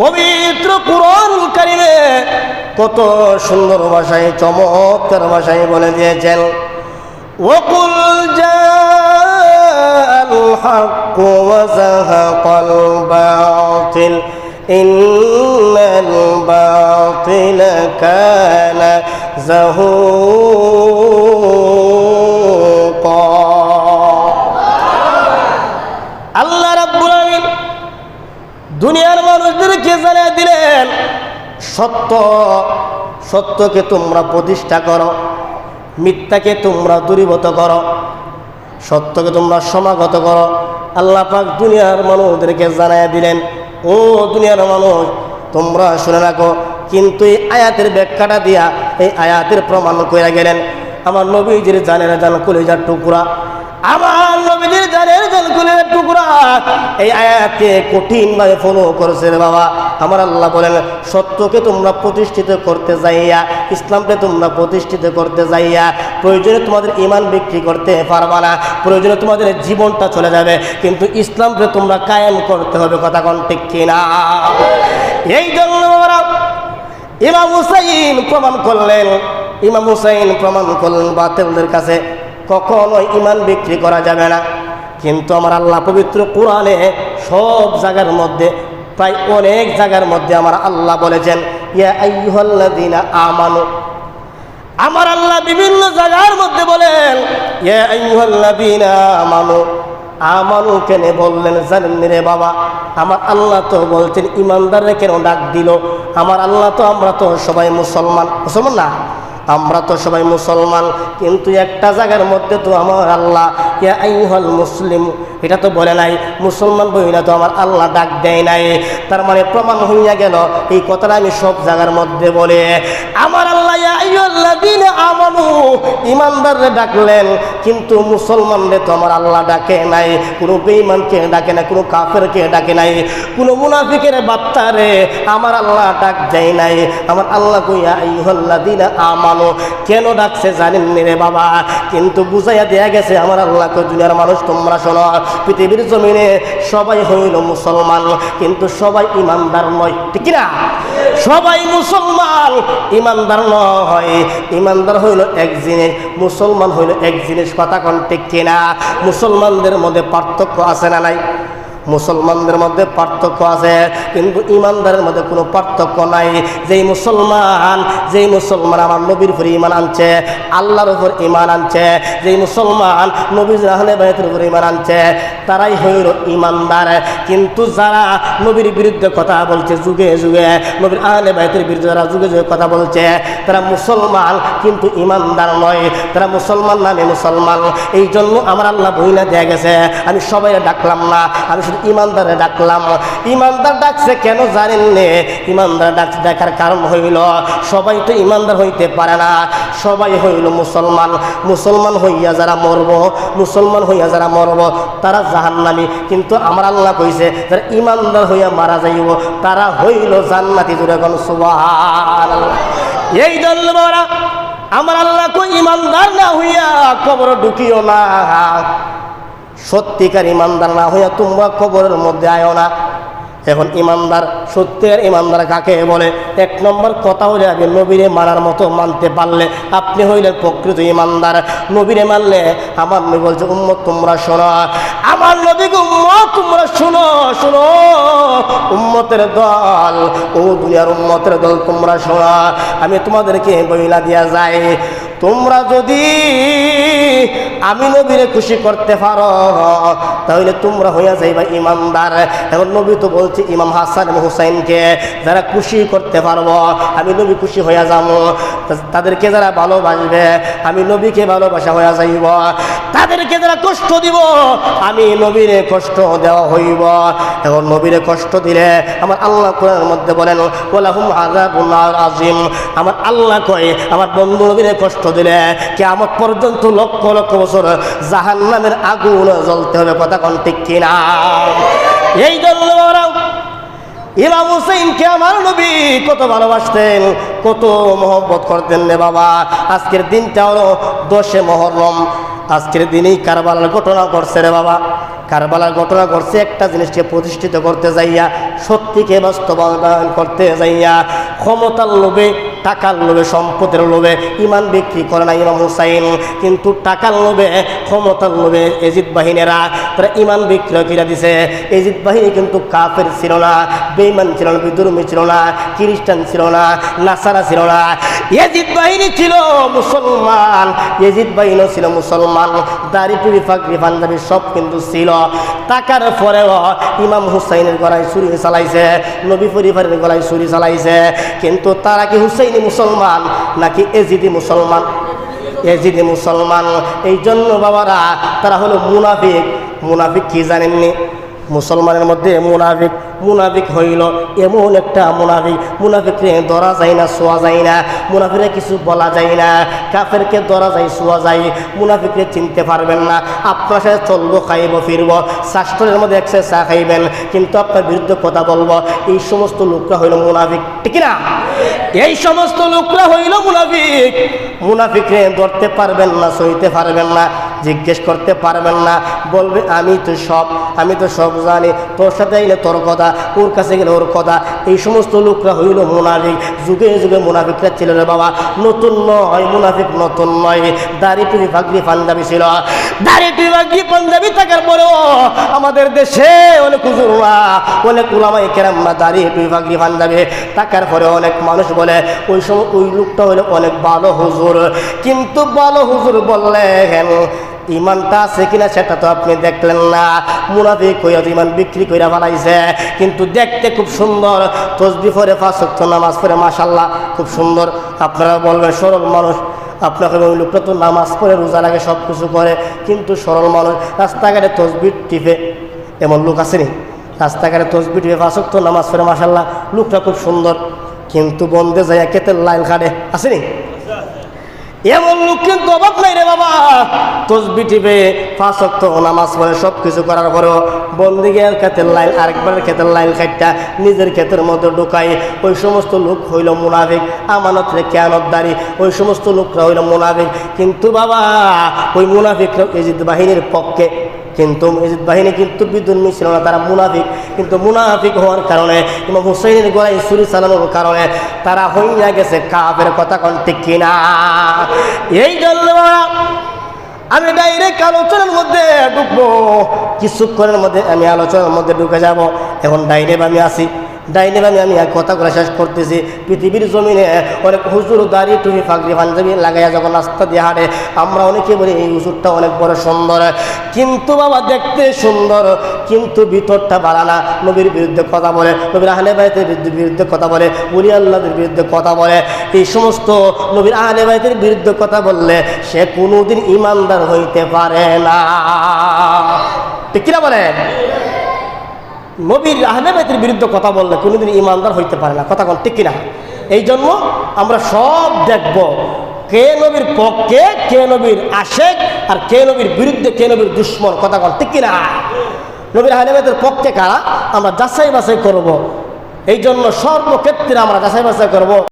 পবিত্র কুরন কারিমে কত সুন্দর ভাষায় চমৎকার ভাষায় বলে দিয়েছেন। ওকুল জাল হক কানা দুনিয়ার মানুষদেরকে জানিয়ে দিলেন, সত্য, সত্যকে তোমরা প্রতিষ্ঠা করো, মিথ্যাকে তোমরা দূরীভূত করো, সত্যকে তোমরা সমাগত করো। আল্লাহ পাক দুনিয়ার মানুষদেরকে জানাই দিলেন, ও দুনিয়ার মানুষ, তোমরা শুনে রাখো, কিন্তু এই আয়াতের ব্যাখ্যাটা দিয়া এই আয়াতের প্রমাণ করে গেলেন, আমার নবীজির জানের জান কলিজার টুকরা, আমার টুকরা। এই আয়াতকে ফলো করেছে বাবা। আমার আল্লাহ বলেন, সত্যকে তোমরা প্রতিষ্ঠিত করতে যাইয়া, ইসলামকে তোমরা প্রতিষ্ঠিত করতে যাইয়া, প্রয়োজনে তোমাদের ইমান বিক্রি করতে পারবা না, প্রয়োজনে তোমাদের জীবনটা চলে যাবে, কিন্তু ইসলামকে তোমরা কায়েম করতে হবে, কথা কোন ঠিক কিনা? এই জন্য ইমাম হুসাইন প্রমাণ করলেন, ইমাম হুসাইন প্রমাণ করলেন বাতিলদের কাছে। কখনো ইমান বিক্রি করা যাবে না। কিন্তু আমার আল্লাহ পবিত্র কোরআনে সব জায়গার মধ্যে, প্রায় অনেক জায়গার মধ্যে আমার আল্লাহ বলেছেন আমানু। আমার আল্লাহ বিভিন্ন জায়গার মধ্যে বলেন আমানু। আমানু কেন বললেন জানেন রে বাবা? আমার আল্লাহ তো বলছেন ইমানদারে কেন ডাক দিল? আমার আল্লাহ তো, আমরা তো সবাই মুসলমান। মুসলমান না। আমরা তো সবাই মুসলমান, কিন্তু একটা জায়গার মধ্যে তো আমার আল্লাহ আইহল মুসলিম, এটা তো বলে নাই, মুসলমান বইনা তো আমার আল্লাহ ডাক দেয় নাই। তার মানে প্রমাণ হইয়া গেল, এই কথাটা আমি সব জায়গার মধ্যে বলে, আমার আল্লাহ, ইয়া ডাকলেন কিন্তু মুসলমানরে তো আমার আল্লাহ ডাকে নাই, কোনো বেঈমানকে ডাকে না কোনো কাফেরকে ডাকে নাই, কোনো মুনাফিকের বাত্তারে আমার আল্লাহ ডাক দেয় নাই। আমার আল্লাহ কইয়া, আইয়ুহাল্লাযীনা আমানু কেন ডাকছে জানেন রে বাবা? কিন্তু বুঝাইয়া দেয়া গেছে, আমার আল্লাহকে দুনিয়ার মানুষ, তোমরা শোনো, পৃথিবীর জমিনে সবাই হইল মুসলমান, কিন্তু সবাই ইমানদার নয়, ঠিক না সবাই মুসলমান ইমানদার নয়। ইমানদার হইল এক জিনিস মুসলমান হইল এক জিনিস কথা কন্টেক্ট কিনা? মুসলমানদের মধ্যে পার্থক্য আছে না নাই? মুসলমানদের মধ্যে পার্থক্য আছে, কিন্তু ইমানদারের মধ্যে কোনো পার্থক্য নাই। যেই মুসলমান যেই মুসলমান আমার নবীর উপরে ইমান আনছে, আল্লাহর উপর ইমান আনছে, যেই মুসলমান নবীর রাহলে বায়তের উপর ইমান আনছে, তারাই হইল ইমানদার। কিন্তু যারা নবীর বিরুদ্ধে কথা বলছে যুগে যুগে, নবীর আহলে বায়তের বিরুদ্ধে যারা যুগে যুগে কথা বলছে, তারা মুসলমান কিন্তু ইমানদার নয়। তারা মুসলমান নামে মুসলমান। এই জন্য আমার আল্লাহ বইনা দেয়া গেছে, আমি সবাই ডাকলাম না, আমি ইমানদারে ডাকলাম। ইমানদার ডাকছে কেন জানেন নে? ইমানদার ডাক ডাকার কারণ হইল, সবাই তো ইমানদার হইতে পারে না। সবাই হইল মুসলমান। মুসলমান হইয়া যারা মরব, মুসলমান হইয়া যারা মরব, তারা জাহান্নামি। কিন্তু আমার আল্লাহ কইছে, যারা ইমানদার হইয়া মারা যাইব, তারা হইল জান্নাতি কোন সুবহানাল্লাহ। এই জন্য আমার আল্লাহ কই, ইমানদার না হইয়া কবর ঢুকিও না। সত্যিকার ইমানদার না হইয়া তোমরা কবরের মধ্যে আয়ো না। এখন ইমানদার সত্যের ইমানদার কাকে বলে? এক নম্বর কথা হলে আপনি নবীরে মানার মতো মানতে পারলে আপনি হইলেন প্রকৃত ইমানদার। নবীরে মানলে আমার নবী বলছে, উম্মত, তোমরা শোনো। আমার নবীকে উম্মত, তোমরা শোনো শোনো। উম্মতের দল, ও দুনিয়ার উম্মতের দল, তোমরা শোনো। আমি তোমাদেরকে বইলা দিয়া যাই, তোমরা যদি আমি নবীরে খুশি করতে পারো, তাহলে তোমরা হইয়া যাইবা ইমানদার। এখন নবী তো বলছে, ইমাম হাসান এবং হুসাইনকে যারা খুশি করতে পারব, আমি নবী খুশি হইয়া যাব। তাদেরকে যারা ভালোবাসবে, আমি নবীকে ভালোবাসা হইয়া যাইব। তাদেরকে যারা কষ্ট দিব, আমি নবীরে কষ্ট দেওয়া হইব। এখন নবীরে কষ্ট দিলে আমার আল্লাহ কোরআনের মধ্যে বলেন ওলাহুম আযাবুন আজিম আমার আল্লাহ কয়, আমার বন্ধু নবীরে কষ্ট দিলে কে আমার পর্যন্ত লক্ষ লক্ষ বছর জাহান্নামের আগুন জ্বলতে হবে, কথা কোন ঠিক কিনা? এই জন্য ইমাম আমার নবী কত ভালোবাসতেন, কত মহব্বত করতেন রে বাবা। আজকের দিনটা হলো দশে মহরম। আজকের দিনেই কারবালার ঘটনা ঘটছে রে বাবা। কারবালার ঘটনা ঘটছে, একটা জিনিসকে প্রতিষ্ঠিত করতে যাইয়া, সত্যিকে বাস্তবায়ন করতে যাইয়া, ক্ষমতার লোভে টাকার লোভে, সম্পদের লোভে, ইমান বিক্রি করে না ইমাম হুসাইন। কিন্তু টাকার লোভে, ক্ষমতার লোভে এজিদ বাহিনীরা তারা ইমান বিক্রয় করে দিছে। এজিদ বাহিনী কিন্তু কাফের ছিল না বেইমান ছিল না বিদুর্মী ছিল না, খ্রিস্টান ছিল না, নাসারা ছিল না। এজিদ বাহিনী ছিল মুসলমান, এজিদ বাহিনীও ছিল মুসলমান। দাড়ি টুড়ি ফাঁকরি পাঞ্জাবি সব কিন্তু ছিল। টাকার পরেও ইমাম হুসাইনের গলায় ছুরি চালাইছে, নবী পরিবারের গলায় ছুরি চালাইছে। কিন্তু তারা কি হুসাইনি মুসলমান নাকি এজিদি মুসলমান? এজিদি মুসলমান। এই জন্য বাবারা, তারা হলো মুনাফিক। মুনাফিক কি জানেননি? মুসলমানের মধ্যে মুনাফিক মুনাফিক হইল এমন একটা মুনাফিক। মুনাফিকরে ধরা যায় না, শোয়া যায় না। মুনাফিরে কিছু বলা যায় না। কাফেরকে ধরা যায়, শোয়া যায়। মুনাফিকরে চিনতে পারবেন না। আপনার সাথে চলবো, খাইব, ফিরবো। শাস্ত্রের মধ্যে একসাথে চা খাইবেন। কিন্তু আপনার বিরুদ্ধে কথা বলব। এই সমস্ত লোকরা হইল মুনাফিক। ঠিক না এই সমস্ত লোকরা হইল মুনাফিক। মুনাফিকরে ধরতে পারবেন না, সইতে পারবেন না। জিজ্ঞেস করতে পারবেন না। বলবে, আমি তো সব, আমি তো সব জানি। তোর সাথে গেলে তোর কথা, ওর কাছে গেলে ওর কথা। এই সমস্ত লোকরা হইল মোনাফিক। যুগে যুগে মুনাফিকরা ছিল রে বাবা। নতুন নয়, মুনাফিক নতুন নয়। দাড়ি টুপি পাঞ্জাবি ছিল। দাড়ি ফাগরি পাঞ্জাবি থাকার পরেও আমাদের দেশে অনেক হুজুরা অনেক উলামাই কেরাম্মা দাড়ি টুপি পাঞ্জাবি থাকার পরে অনেক মানুষ বলে, ওই সময় ওই লোকটা হলে অনেক ভালো হুজুর। কিন্তু ভালো হুজুর বললেন ইমানটা আছে কিনা সেটা তো আপনি দেখলেন না। মুনাফিক হইয়া তো ইমান বিক্রি কইরা বানাইছে, কিন্তু দেখতে খুব সুন্দর। তসবি পরে পাঁচ ওয়াক্ত নামাজ পড়ে মাশাল্লাহ খুব সুন্দর। আপনারা বলবেন, সরল মানুষ। আপনাকে ওই লোকটা তো নামাজ পড়ে রোজা লাগে সব কিছু করে, কিন্তু সরল মানুষ, রাস্তাঘাটে তসবির টিপে এমন লোক আসেনি রাস্তাঘাটে তসবি টিপে পাঁচ ওয়াক্ত নামাজ পড়ে মাশাল্লাহ লোকটা খুব সুন্দর। কিন্তু বন্ধে যায় কেতের লাইন কাটে আসেনি এমন লোক কিন্তু অভাব নাই রে বাবা। তসবি টিপে পাঁচ অক্ত নামাজ পড়ে সব কিছু করার পরেও বন্দিগের ক্ষেতের লাইন, আরেকবারের ক্ষেতের লাইন খাইটা নিজের ক্ষেতের মধ্যে ঢুকাই, ওই সমস্ত লোক হইল মুনাফিক আমানত রেখে আনতদারি ওই সমস্ত লোকরা হইল মোনাফিক। কিন্তু বাবা, ওই মুনাফিক এজিদ বাহিনীর পক্ষে কিন্তু মসজিদ বাহিনী কিন্তু বিদ্যুৎ ছিল না, তারা মুনাফিক। কিন্তু মুনাফিক হওয়ার কারণে, ইমাম হুসাইনের গলায় সুরি চালানোর কারণে তারা হইয়া গেছে কাপের কথা কন, ঠিক কিনা? এই জন্য আমি ডাইরেক্ট আলোচনার মধ্যে ঢুকবো। কিছুক্ষণের মধ্যে আমি আলোচনার মধ্যে ঢুকে যাব। এখন ডাইরেক্ট আমি আসি। ডাইনে আমি আমি কথা করে শেষ করতেছি। পৃথিবীর জমিনে অনেক হুজুর দাড়ি, টুপি ফাগরি পাঞ্জাবি লাগাইয়া যখন রাস্তা দিয়ে হাঁটে, আমরা অনেকে বলি এই হুজুরটা অনেক বড় সুন্দর। কিন্তু বাবা দেখতে সুন্দর, কিন্তু ভিতরটা বাড়ানা নবীর বিরুদ্ধে কথা বলে, নবীর আহলে বাইতের বিরুদ্ধে বিরুদ্ধে কথা বলে উলি আল্লাহদের বিরুদ্ধে কথা বলে। এই সমস্ত নবীর আহলে বাইতের বিরুদ্ধে কথা বললে সে কোনোদিন ইমানদার হইতে পারে না। ঠিক কিনা বলেন? নবীর আহলেবাইতের বিরুদ্ধে কথা বললে কোনোদিন ইমানদার হইতে পারে না। কথা কোন ঠিক কিনা? এই জন্য আমরা সব দেখব কে নবীর পক্ষে, কে নবীর আশেক, আর কে নবীর বিরুদ্ধে, কে নবীর দুশ্মন। কথা কোন ঠিক কিনা? নবীর আহলেবাইতের পক্ষে কারা? আমরা যাচাই বাছাই করব। এই জন্য সর্বক্ষেত্রে আমরা যাচাই বাছাই করব।